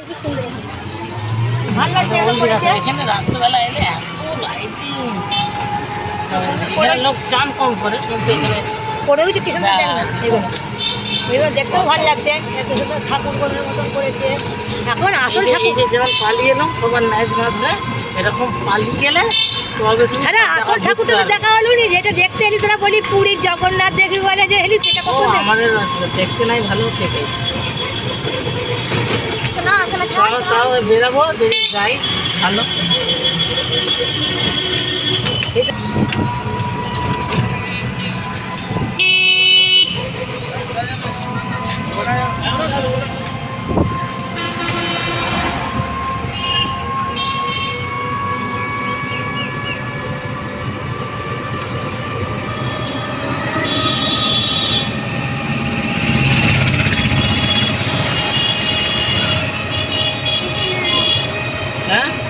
কি সুন্দর এখানে। ভালো লাগছে এরকম মন্দির আছে। করেছে। এখানে রাত্রেবেলা এলে এত লাইটিং লোক চান কম করে কিন্তু এখানে করে হয়েছে কি সুন্দর। দেখ না এগুলো এগুলো দেখতেও ভালো লাগছে এত সুন্দর ঠাকুর বলার মতন করেছে এখন আসল এই যে- ঠাকুর যেমন পালিয়ে এলাম সবার এরকম পালিয়ে গেলে তবে আরে আসল টাকা ঠাকুরটা তো দেখা হলো নি যেটা দেখতে এলি তোরা বলি পুরীর জগন্নাথ দেখবি বলে যে এলি সেটা কখন আমাদের দেখতে নাই ভালো পেয়েছি তাও বেরাবো যাই ভালো Hah?